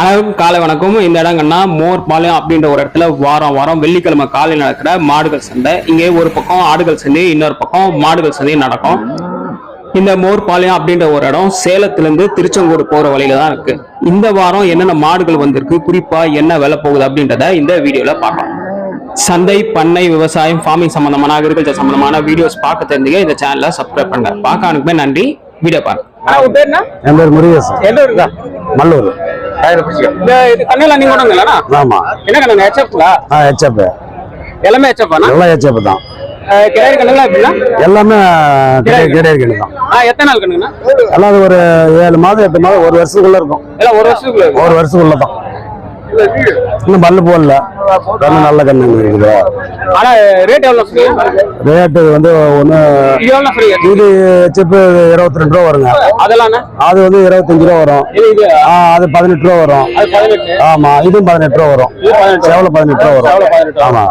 அனைவருக்கும் காலை வணக்கம். இந்த இடங்கன்னா மோர்பாளையம் அப்படின்ற ஒரு இடத்துல வாரம் வாரம் வெள்ளிக்கிழமை காலை நடக்கிற மாடுகள் சந்தை. இங்கே ஒரு பக்கம் ஆடுகள் சந்தை இன்னொரு பக்கம் மாடுகள் சந்தை நடக்கும். இந்த மோர்பாளையம் அப்படின்ற ஒரு இடம் சேலத்துல இருந்து திருச்செங்கோடு போற வழியில தான் இருக்கு. இந்த வாரம் என்னென்ன மாடுகள் வந்திருக்கு குறிப்பா என்ன விலை போகுது அப்படின்றத இந்த வீடியோல பார்க்கலாம். சந்தை பண்ணை விவசாயம் ஃபார்மிங் சம்பந்தமான அக்ரிகல்ச்சர் சம்பந்தமான வீடியோஸ் பார்க்க தெரிஞ்சுக்க இந்த சேனலை சப்ஸ்கிரைப் பண்ணுங்க. பார்க்க அனுப்புமே நன்றி. வீடியோ பாருங்க. என் பேர் முருகேசன். எந்த மல்லூர். இந்த இது கண்ணெல்லாம் நீங்க கொண்டுங்களா ஆமா. என்ன கண்ணு ஹெச்எஃப்ங்களா ஆ ஹெச்எப் எல்லாமே ஹெச்எஃப் எல்லாம் ஹெச்எப் தான். கிடாரி கண்ணுங்களா எப்படின்னா எல்லாமே கிடையாது கண்ணு. தான். ஆ எத்தனை நாள் கண்ணுங்கண்ணா? எல்லாம் ஒரு ஏழு மாதம் எட்டு மாதம் ஒரு வருஷத்துக்குள்ள இருக்கும். எல்லாம் ஒரு வருஷத்துக்குள்ள. ஒரு வருஷத்துக்குள்ள தான். இன்னும் பல்லு போடல. கண்ணு நல்ல கண்ணு இருக்குது. ஆனா ரேட் எவ்வளவு சொல்றீங்க ரேட்டு வந்து ஒன்று இது ஹெச்எப் இருபத்தி ரெண்டு ரூபா வருங்க. அதெல்லாம் அது வந்து இருபத்தஞ்சு ரூபா வரும். அது பதினெட்டு ரூபா வரும். அது பதினெட்டு. ஆமா இதுவும் பதினெட்டு ரூபா வரும். இது பதினெட்டு. ரூபா வரும். பதினெட்டு. ஆமா.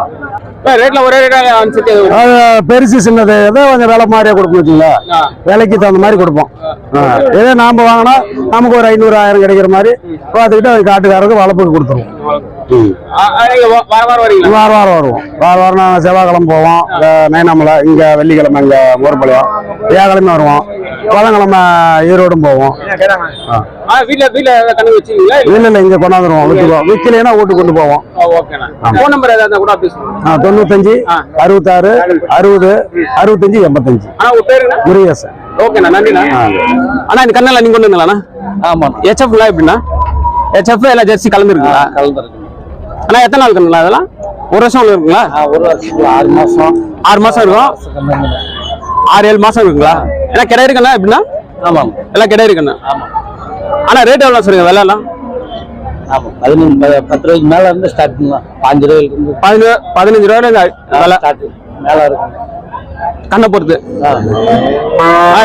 ரேட்ல ஒரே பெருசு சின்னது ஏதோ கொஞ்சம் விலை மாதிரியா கொடுப்போம் வச்சுங்களா. விலைக்கு தகுந்த மாதிரி கொடுப்போம். இதே நாம வாங்கினா நமக்கு ஒரு ஐநூறு ஆயிரம் கிடைக்கிற மாதிரி பார்த்துக்கிட்டு அது காட்டுக்காரருக்கு வளர்ப்புக்கு கொடுத்துருவோம். வார வாரம் வரீங்களா? வாரம் வாரம் வருவோம். வாரம் வாரம் நான் செவ்வாய்க்கிழமை போவோம். நைனாமலை இங்க வெள்ளிக்கிழமை இங்க ஊர்பாளையம் வியாழக்கிழமை வருவோம். புதன்கிழமை ஈரோடும் போவோம். ஆ. ஆ வீட்ல வீட்ல ஏதாவது கண்ணு வச்சிருக்கீங்களா? இல்ல? இல்ல இங்க கொண்டாந்துருவோம். விற்குவோம் விற்கலைன்னா வீட்டுக்கு கொண்டு போவோம். ஃபோன் நம்பர் ஏதாவது கூட தொண்ணூத்தஞ்சு. அறுபத்தாறு அறுபது அறுபத்தஞ்சு எண்பத்தஞ்சு. முருகேசன். ஓகேண்ணா நன்றிண்ணா. அண்ணா இந்த கண்ணெல்லாம் நீங்க கொண்டு வந்தீங்களாண்ணா? ஆமா. ஹெச்எஃப்லாம் எப்படின்னா ஹெச்எஃப் எல்லாம் ஜெர்சி கலந்துருக்குங்களா? அண்ணா எத்தனை நாள் கண்ணுங்களா அதெல்லாம் ஒரு வருஷம் இருக்குங்களா? ஒரு வருஷம் ஆறு மாசம். ஆறு மாசம் இருக்கும்? ஆறு ஏழு மாசம் இருக்குங்களா? எல்லாம் கிடையாது கண்ணா எப்படின்னா ஆமாம் எல்லாம் கிடையாது கண்ணா அண்ணா. ரேட் எவ்வளோ சொல்லுங்க விலை எல்லாம் ஆமாம் பதினஞ்சு பத்து ரூபாய்க்கு மேல இருந்து ஸ்டார்ட் பண்ணலாம் பாஞ்சு ரூபாய்க்கு பதினஞ்சு பதினஞ்சு ரூபாயில இந்த விலை. ஸ்டார்ட் மேல இருக்கும் கண்ணை பொறுத்து.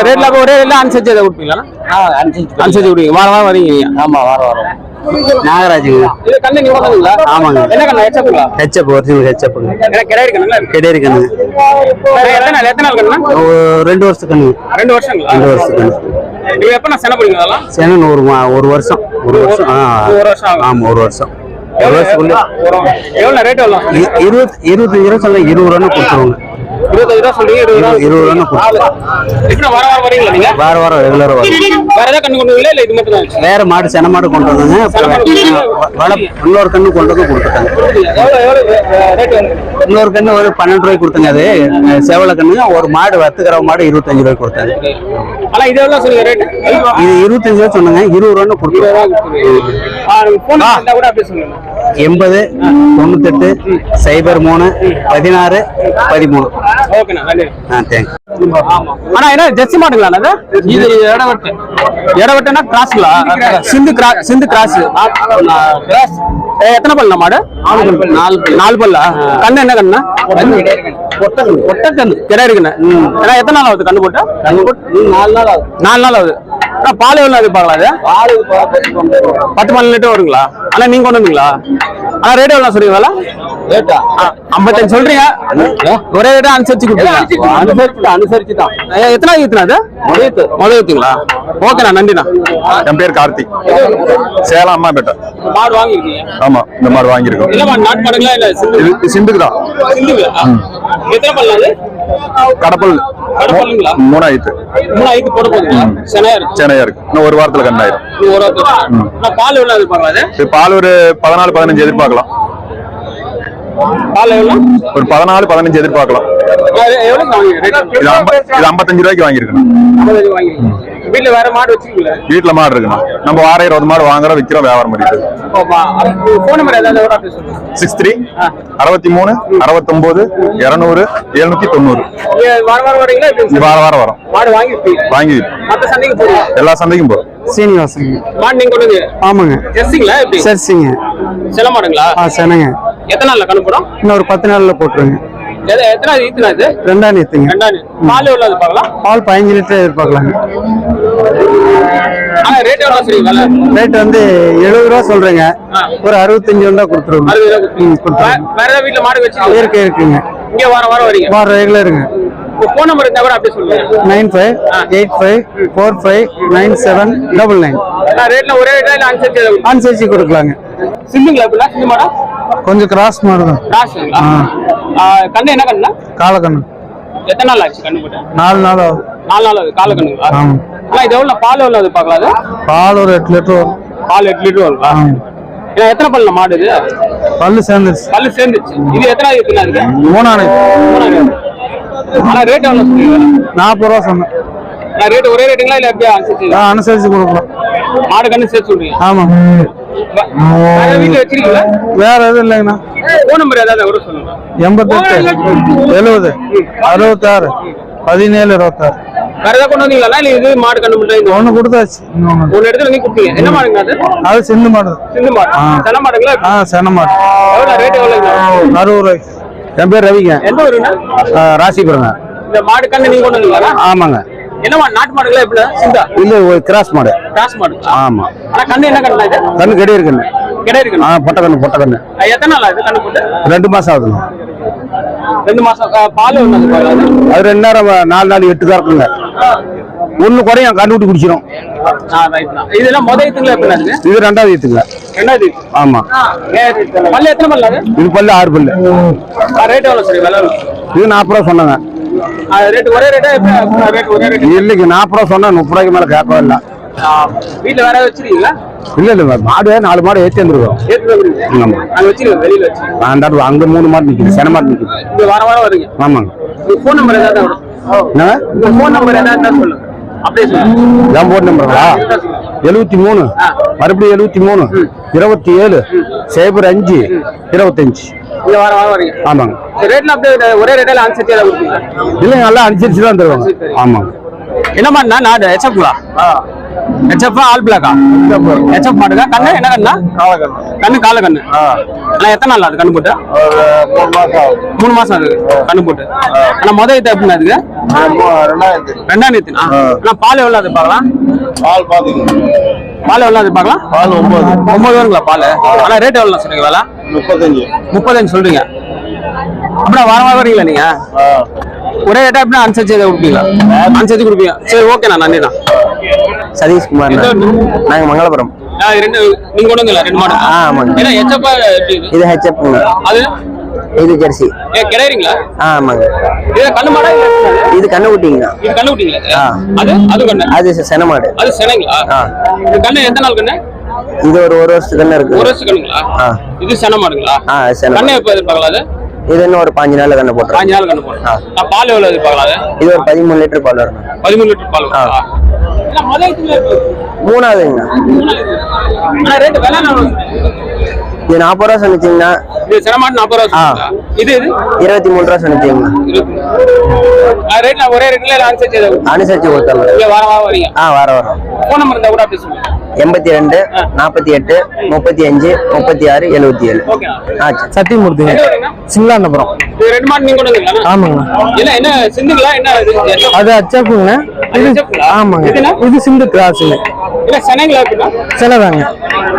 ரேட்ல ஒரே ரேட்ல அனுசரிச்சு எதை கொடுப்பீங்களா? அனுசரிச்சு அனுசரிச்சு கொடுப்பீங்க. வாரம் வாரம் வரீங்க நீங்க? ஆமா வர வரோம். நாகராஜுங்க. ஆமாங்க. ஹெச்எப் ஒரிஜினல் ஹெச்எப்புங்க கிடையாது கண்ணுங்களா இருக்கு கிடையாது கண்ணு வேற எத்தனை நாள் எத்தனை நாள் கண்ணா? ரெண்டு வருஷம் கண்ணு ரெண்டு ரெண்டு வருஷம் எப்ப நான் சென ஒரு ஒரு வருஷம். ஒரு வருஷம். ஆமா ஒரு வருஷம். ஒரு வருஷத்துக்குள்ள எவ்வளோ ரேட் எவ்வளோ இ- இருபத்தி இருபத்தஞ்சு ரூபா சொல்ல இருபது ரூபா கொடுத்துருவாங்க. இருபத்தஞ்சு ரூபா சொல்றீங்க இருபது ரூபா கொடுத்துருவாங்க எப்படி வர வாரம் வரீங்களா நீங்க? வார வாரம் ரெகுலரா வரும். வேற ஏதாவது கண்ணு கொண்டு இல்ல இது மட்டும் தான் வேற மாடு சென மாடு கொண்டு வந்தாங்க இன்னொரு கண்ணு கொண்டு வந்து கொடுத்துட்டாங்க. இன்னொரு கண்ணு ஒரு பன்னெண்டு ரூபாய்க்கு கொடுத்தாங்க அது. செவல கண்ணு ஒரு மாடு வத்துக்கிற மாடு இருபத்தஞ்சு ரூபாய்க்கு கொடுத்தாங்க. ஆனா இது சொல்லுங்க ரேட் இது இருபத்தஞ்சு ரூபா சொன்னாங்க. இருபது ரூபான்னு கொடுத்தாங்க ஃபோன் இருந்தா கூட அப்படியே சொல்லுங்க. எண்பது தொண்ணூத்தெட்டு சைபர் மூணு பதினாறு பதிமூணு. ஆ தேங்க்ஸ் ஆனா என்ன ஜெர்சி மாடுங்களா இது? இடவட்டு இடவட்டுனா கிராஸ்ங்களா சிந்து கிரா சிந்து கிராஸ் கிராஸ் எத்தனை பல்லா மாடு? நாலு நாலு பல்லா. கண்ணு என்ன கண்ணா ஒட்ட கண்ணு. கிடையாது கண்ணு. ஏன்னா எத்தனை நாள் ஆகுது கண்ணு போட்டு? நாலு நாள் ஆகுது. நாலு நாள் ஆகுது. பால் எவ்வளவு எதிர்பார்க்கலாம் அது பத்து பன்னெண்டு லிட்டர் வருங்களா? ஆனா நீங்க கொண்டு வந்தீங்களா? ஆனா ரேட் எவ்வளவு சொல்றீங்க வேலை? ரேட்டா? ஐம்பத்தஞ்சு சொல்றீங்க. ஒரே ரேட்டா அனுசரிச்சு கொடுப்பீங்க அனுசரிச்சு அனுசரிச்சு தான் எத்தனை ஈத்துனா அது முதலீட்டு முதல் ஈத்துங்களா ஓகேண்ணா நன்றிண்ணா. என் பேர் கார்த்திக் சேலம் அம்மாபேட்டை மாடு வாங்கிருக்கீங்க ஆமா இந்த மாதிரி வாங்கியிருக்கோம். சிந்துக்கு தான். சிந்துங்களா? எத்தனை அது? கடப்பல்? மூணாயிரத்து. மூணு ஐத்து போட போகுதுங்களா சென்னையா இருக்கு. இன்னும் ஒரு வாரத்துல கண்டாயிரும். பால் எவ்வளவு ஒரு பதினாலு பதினஞ்சு எதிர்பார்க்கலாம். ஒரு பதினாலு பதினஞ்சு எதிர்பார்க்கலாம். இது ஐம்பத்தஞ்சு ரூபாய்க்கு வாங்கிருக்கீங்க வீட்டுல வேற மாடு வச்சிருக்கீங்களா? வீட்டுல மாடு இருக்கணும் நம்ம வாரம் இருபது மாடு வாங்குறோம் விற்கிறோம் வியாபாரம் பண்ணிட்டு ஃபோன் நம்பர் ஏதாவது சிக்ஸ் த்ரீ அறுபத்தி மூணு அறுபத்தொன்பது இருநூறு எழுநூத்தி தொண்ணூறு. நீங்க வார வாரம் வரீங்களா வாரம் வாரம் வரும். மாடு வாங்கிருப்பீங்க வாங்கி. மத்த சந்தைக்கு போடுங்க எல்லா சந்தைக்கும் போகும் சீனிவாசங்க மாடு நீங்க கொண்டு ஆமாங்க. ஜெர்சிங்களா எப்படி? மாடுங்களா? ஆ செனங்க. எத்தனை நாள்ல கணுப்படும் இன்னும் ஒரு பத்து நாள்ல போட்டுருங்க. எத்தனை ஈத்துனா இது ரெண்டாம் நேத்துங்க ரெண்டாவது பால் எவ்வளவு பார்க்கலாம்? பால் பதினஞ்சு லிட்டர் எதிர்பார்க்கலாங்க. ரேட் சரி வேலை ரேட் வந்து எழுபது ரூபா சொல்றேங்க. ஒரு அறுபத்தஞ்சு கொடுத்துருவோம் ரூபா ம், கொடுத்துருங்க. கொடுத்துருங்க. வே- வேற ஏதாவது வீட்டுல மாடு வச்சு இருக்கு இருக்குங்க. இங்க வாரம் வாரம் வரீங்க? வார ரெகுலருங்க ஃபோன் நம்பர் இருந்தா கூட அப்படியே சொல்லுங்க. Nine five eight five four five nine seven double nine. ரேட்ல ஒரே ரேட்டா இல்ல அனுசரிச்சு? அனுசரிச்சு கொடுக்கலாங்க. சிந்துங்களா இப்படிலாம்? சிந்து மாடா? கொஞ்சம் கிராஸ் மாதிரி தான். கண்ணு என்ன கண்ணுண்ணா? காலக்கண்ணு. எத்தனை நாள் ஆச்சு கண்ணு போட்டு? நாலு நாள் ஆகும். நாலு நாள் ஆகுது கால கண்ணுங்களா ஆமாம் ஆனா இது எவ்வளவு பால் எவ்வளவு அது பார்க்கலாம் அது? பால் ஒரு எட்டு லிட்டர் வரும். பால் எட்டு லிட்டர் வருங்களா? ஏன்னா எத்தனை பல்ல மாடு இது? பல்லு சேர்ந்துருச்சு. பல்லு சேர்ந்துச்சு இது எத்தனை இருக்குண்ணா இருக்கு மூணாணி ஆனா ரேட் எவ்வளவு சொல்றீங்க நாற்பது ரூபா சொன்னேன். ரேட் ஒரே ரேட்டுங்களா இல்ல எப்படியா அனுசரிச்சு அனுசரிச்சு கொடுக்கலாம். மாடு கண்ணு சேர்த்து சொல்றீங்க? ஆமாம் வேற எதுவும் இல்லைங்கண்ணா. ஃபோன் நம்பர் ஏதாவது சொல்லுங்க. எண்பத்தெட்டு எழுபது அறுபத்தாறு பதினேழு இருபத்தாறு. வேற கொண்டு வந்தீங்களா இல்ல இது மாடு கண்ணு மட்டும் ஒன்று கொடுத்தாச்சு ஒன்னு இடத்துல நீங்க கொடுத்தீங்க. என்ன மாடுங்க அது? அது சிந்து மாடு. சிந்து மாடு. சென மாடுங்களா? ஆ சென்ன மாடு. எவ்வளவு ரேட் எவ்வளவு அறுபது என் பேர் ரவிங்க. எந்த ஊருண்ணா? ராசிபுரங்க. இந்த மாடு கண்ணு நீங்க கொண்டு வந்தீங்களா ஆமாங்க. என்ன மாடு நாட்டு மாடுங்களா எப்படி? சிந்தா. இல்ல ஒரு கிராஸ் மாடு. கிராஸ் மாடு. ஆமா. ஆனா கண்ணு என்ன கண்ணு இது? கண்ணு கெடி இருக்குண்ணே. கிடையாது ஆ பொட்டை கண்ணு பொட்டை கண்ணு. எத்தனை நாள் ஆகுது கண்ணு போட்டு? ரெண்டு மாசம் ஆகுதுங்க ரெண்டு மாசம் பால் அது ரெண்டு நேரம் நாலு நாள் எட்டு தான் இருக்குங்க. ஒண்ணு குறையும் கண்ணு விட்டு தான். இதெல்லாம் முதல் எப்படி இருக்கு இது ரெண்டாவது ஈத்துங்க ரெண்டாவது. ஆமா. பல்லு எத்தனை பல்லு இது பல்லு ஆறு பல்லு. ரேட் எவ்வளவு சரி? இது நாற்பது ரூபா சொன்னாங்க. ரேட் ஒரே ரேட்டா எப்படி ரேட் ஒரே ரேட் இல்லைங்க நாற்பது ரூபா சொன்னா முப்பது ரூபாய்க்கு மேல கேட்கவே இல்லை. வீட்டுல வேற வச்சிருக்கீங்களா? இல்ல இல்ல மாடு நாலு மாடு வந்துருக்கோம் ஏத்து வந்துருக்கீங்க ஆமா. அங்க வச்சிருக்கீங்க வெளியில வச்சு அந்த அங்க மூணு மாடு நிக்குது சென மாடு நிக்குது. இங்க வார வாரம் வரீங்க. ஆமாங்க. ஃபோன் நம்பர் ஏதாவது வரும் ஃபோன் நம்பர் ஏதாவது சொல்லுங்க. என் நம்பருங்களா எழுபத்தி மூணு. மறுபடியும் எழுபத்தி மூணு. இருபத்தி ஏழு. சைபர் அஞ்சு. இருபத்தஞ்சு. இங்க வார வாரம் வரீங்க ஆமாங்க. ரேட்ல அப்படியே ஒரே ரேட்ல அனுசரிச்சு ஏதாவது கொடுப்பீங்க? இல்லைங்க நல்லா அனுசரிச்சு தான் தருவாங்க. ஆமாங்க என்ன மாடுனா நாடு ஹெச்எஃப்ங்களா ஹெச்எஃப் ஆல் பிளாக்கா ஹெச்எஃப் மாடுங்க கண்ணு என்ன கண்ணா? கண்ணு கால கண்ணு ஆனா எத்தனை நாள் அது கண்ணு போட்டு? மூணு மாசம் அது கண்ணு போட்டு. ஆனா முத இது எப்படின்னா அதுக்கு ரெண்டாம் நேத்து ஆனா பால் எவ்வளவு அது பார்க்கலாம் பால் பால் எவ்வளவு அது பார்க்கலாம் பால் ஒன்பது. ஒன்பது வருங்களா பால்? ஆனா ரேட் எவ்வளவு வேலை? முப்பத்தஞ்சு. முப்பத்தஞ்சு சொல்றீங்க. அப்படின்னா வார வாரம் வரீங்களா நீங்க? ஒரே ரேட்டா எப்படின்னா அனுசரிச்சு கொடுப்பீங்களா? அனுசரிச்சு கொடுப்பீங்க. சரி ஓகேண்ணா நன்றிண்ணா. சதீஷ்குமார்? நாங்க மங்களபுரம் ரெண்டு நீங்க கொண்டு வந்தீங்களா ரெண்டு மாடு. ஆமாங்க. ஏன்னா எப்படி? இது ஹெச்எப் அது? இது ஜெர்சி. கிடையாதுங்களா ஆமாங்க. இது கண்ணு மாடா மாடா? இது கண்ணு குட்டிங்க இது கண்ணு விட்டீங்களா ஆ. அது? அது கண்ணு? அது செனமாடு அது செனங்களா? கண்ணு எத்தனை நாள் கண்ணு? இது ஒரு ஒரு வருஷத்துக்கு கண்ணு இருக்கு ஒரு ஆ. இது சென மாடுங்களா? ஆ சென கண்ணு எப்போ எதிர்பார்க்கலாம் அது? இது இன்னும் ஒரு பாஞ்சு நாள்ல கண்ணு போட்டுரும். பாஞ்சு நாள் கண்ணு நான் பால் எவ்வளவு எதிர்பார்க்கலாம் அது? இது ஒரு பதிமூணு லிட்டர் பால் வரும். பதிமூணு லிட்டர் பால் ஆ. இல்ல, முதல் இதுல இருக்கு. மூணாவதுங்க. ஆனா ரேட் விலை? இது நாற்பது ரூபா சொன்னிச்சிங்கன்னா இது சென மாடு நாற்பது ரூபா? இது இது? இருபத்தி மூணு ரூபா சொன்னிச்சிங்கன்னா ரேட் நான் ஒரே ரேட்ல அனுசரிச்சு? அனுசரிச்சு கொடுத்தாங்க இல்ல வார வாரம் வரீங்க. ஆ வார வரோம் ஃபோன் நம்பர் இருந்தா கூட சொல்லுங்க. எண்பத்தி ரெண்டு நாற்பத்தி எட்டு முப்பத்தி அஞ்சு முப்பத்தி ஆறு எழுபத்தி ஏழு. வரீங்க? சிங்களாண்டபுரம் இது ரெண்டு மாடு நீங்க கொண்டு ஆமாங்க. இல்ல என்ன சிந்துங்களா? என்ன அது அச்சாப்புங்க? ஆமாங்க? இது சிந்து கிராஸுங்க. இல்ல சென்னைங்களா எப்படின்னா சிலதாங்க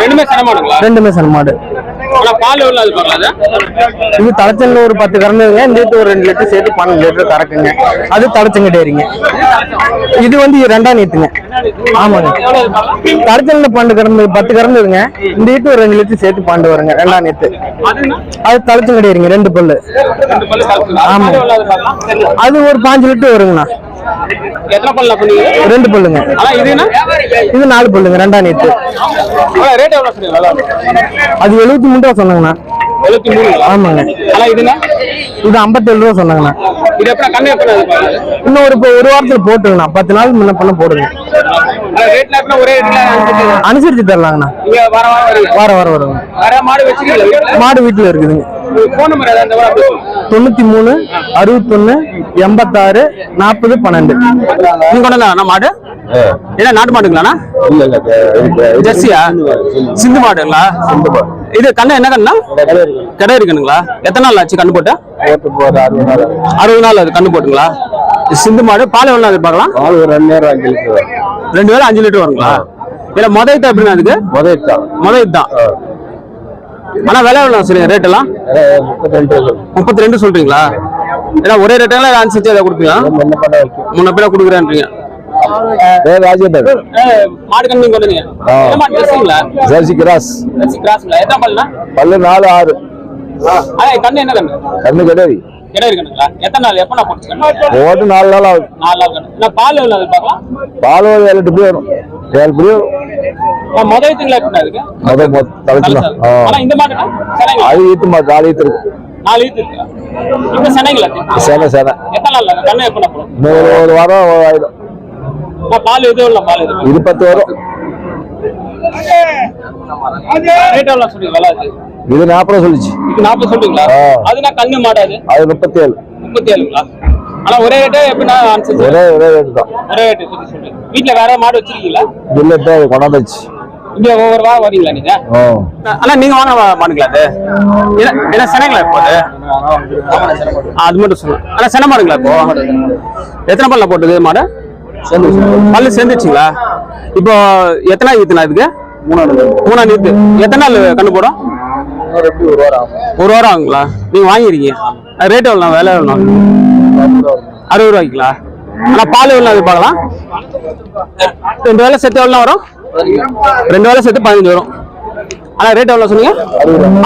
ரெண்டுமே சென மாடுங்களா ரெண்டுமே சென மாடு ஆனா பால் எவ்வளவு அது பார்க்கலாம் இது தலைச்சல்ல ஒரு பத்து கறந்துங்க இது ஒரு ரெண்டு லிட்டர் சேர்த்து பன்னெண்டு லிட்டர் கறக்குங்க. அது தலைச்சங்க டேரிங்க. இது வந்து ரெண்டாம் நீத்துங்க. ஆமாங்க. தலைச்சல்ல பன்னெண்டு கறந்து பத்து கறந்துருங்க இந்த இது ஒரு ரெண்டு லிட்டர் சேர்த்து பாண்டு வருங்க ரெண்டாம் நீத்து. அது தலைச்சங்க டேரிங்க ரெண்டு பல்லு. ரெண்டு பல்லு கலக்குங்களா? அது ஆமா. பால் எவ்வளவு அது பார்க்கலாம் தெரியல. அது ஒரு பாஞ்சு லிட்டர் வருங்கண்ணா. எத்தனை பல்லு ரெண்டு பல்லுங்க. ஆனா இதுன்னா இது நாலு பல்லுங்க ரெண்டாம் நீத்து ரேட் எவ்வளவு சொன்னீங்க? விலை? அது எழுபத்தி மூணு ரூபா சொன்னாங்கண்ணா. எழுபத்தி மூணுங்களா ஆமாங்க. ஆனா இதுன்னா இது ஐம்பத்தேழு ரூபா சொன்னாங்கண்ணா. இது எப்படி இன்னும் ஒரு ஒரு வாரத்தில் போட்டுங்கண்ணா பத்து நாள் முன்ன பண்ண போடுங்க. அனுசரிச்சு தரலாங்கண்ணா. வர வாரம் வரீங்க? மாடு வீட்டில் இருக்குதுங்க. தொண்ணூத்தி மூணு அறுபத்தொன்னு எண்பத்தாறு நாற்பது பன்னெண்டு. நீங்க கொண்டு வந்தா மாடு? என்ன நாட்டு மாடுங்களாண்ணா? ஜெர்சியா? சிந்து மாடுங்களா? இது கண்ணு என்ன கண்ணா கடை இருக்குனுங்களா எத்தனை நாள் ஆச்சு கண்ணு போட்டு? அறுபது நாள் அது கண்ணு போட்டுங்களா? சிந்து மாடு பால் எவ்வளவு அது பார்க்கலாம்? ரெண்டு வேளை அஞ்சு லிட்டர் வருங்களா? இல்ல முத இத்தா எப்படின்னா அதுக்கு? முத இதான் ஆனா விலை எவ்வளவு சொல்லுங்க ரேட் எல்லாம்? முப்பத்தி ரெண்டு சொல்றீங்களா? ஏன்னா ஒரே ரேட்டெல்லாம் அனுசரிச்சு அதை கொடுப்பீங்க முன்ன பின்ன கொடுக்குறேன்றீங்க. பேர் ராஜேந்தர் மாடு கண்ணு நீங்க கொண்டு வந்தீங்க. ஆ. என்ன மாடு பேசுங்களா ஜெர்சி கிராஸ். கிராஸ்ல எத்தனை பல்லுனா பல்லு நாலு ஆறு. கண்ணு என்ன கண்ணு? கண்ணு எத்தனை நான் போட்டு நாலு நாள் ஆகுது. பால் பால் ஏழு எட்டு வரும். ஏழு முதல் திங்களா எப்படி இருக்கு? முதல் தலைச்சுலாம் ஆனா இந்த மாடு அது ஈத்து மாட்டு நாலு ஈத்து இருக்கு. நாலு ஈத்து இருக்கா? இந்த சனைங்களா சேனை சேனை எத்தனை நாள் கண்ணு எப்ப ஒரு வாரம் ஆயிடும். பால் எது எவ்வளவு பால் எது இது பத்து வரும் இது நாற்பது சொல்லிச்சு. இது நாற்பது சொல்றீங்களா. அது நான் கண்ணு மாடாது அது? முப்பத்தி ஏழு முப்பத்தி ஏழுங்களா ஆனா ஒரே ரேட்டே எப்படின்னா ஒரே ஒரே ரேட்டு தான். ஒரே ரேட்டு வீட்டுல வேற மாடு வச்சிருக்கீங்களா? அது கொண்டாந்துச்சு. இங்க ஒவ்வொரு வாரம் வரீங்களா நீங்க? ஆனா நீங்க வாங்க மாடுங்களா அது என்ன- என்ன செனங்களா இப்போ அது மட்டும் சொல்லுங்க ஆனா சென மாடுங்களா இப்போ? எத்தனை பல்ல போட்டது மாடு? பல்லு சேர்ந்துச்சுங்களா இப்போ எத்தனை ஈத்துனா இதுக்கு மூணா நீத்து எத்தனை நாள் கண்ணு போடும்? ஒரு வாரம் ஆகுங்களா? நீங்க வாங்கிருக்கீங்க ரேட் எவ்வளோ விலை எவ்வளோ அறுபது ரூபாய்க்குங்களா? ஆனா பால் எவ்வளோ அது பார்க்கலாம் ரெண்டு வேலை சேர்த்து எவ்வளோ வரும்? ரெண்டு வேலை சேர்த்து பதினஞ்சு வரும். ஆனா ரேட் எவ்வளோ சொன்னீங்க?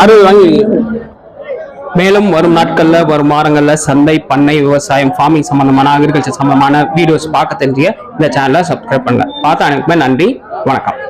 அறுபது வாங்கிருக்கீங்க. மேலும் வரும் நாட்கள்ல வரும் வாரங்களில் சந்தை பண்ணை விவசாயம் ஃபார்மிங் சம்பந்தமான அக்ரிகல்ச்சர் சம்பந்தமான வீடியோஸ் பார்க்க தெரிஞ்சுக்க இந்த சேனலை சப்ஸ்கிரைப் பண்ணுங்க. பார்த்த அனைவருக்குமே நன்றி வணக்கம்.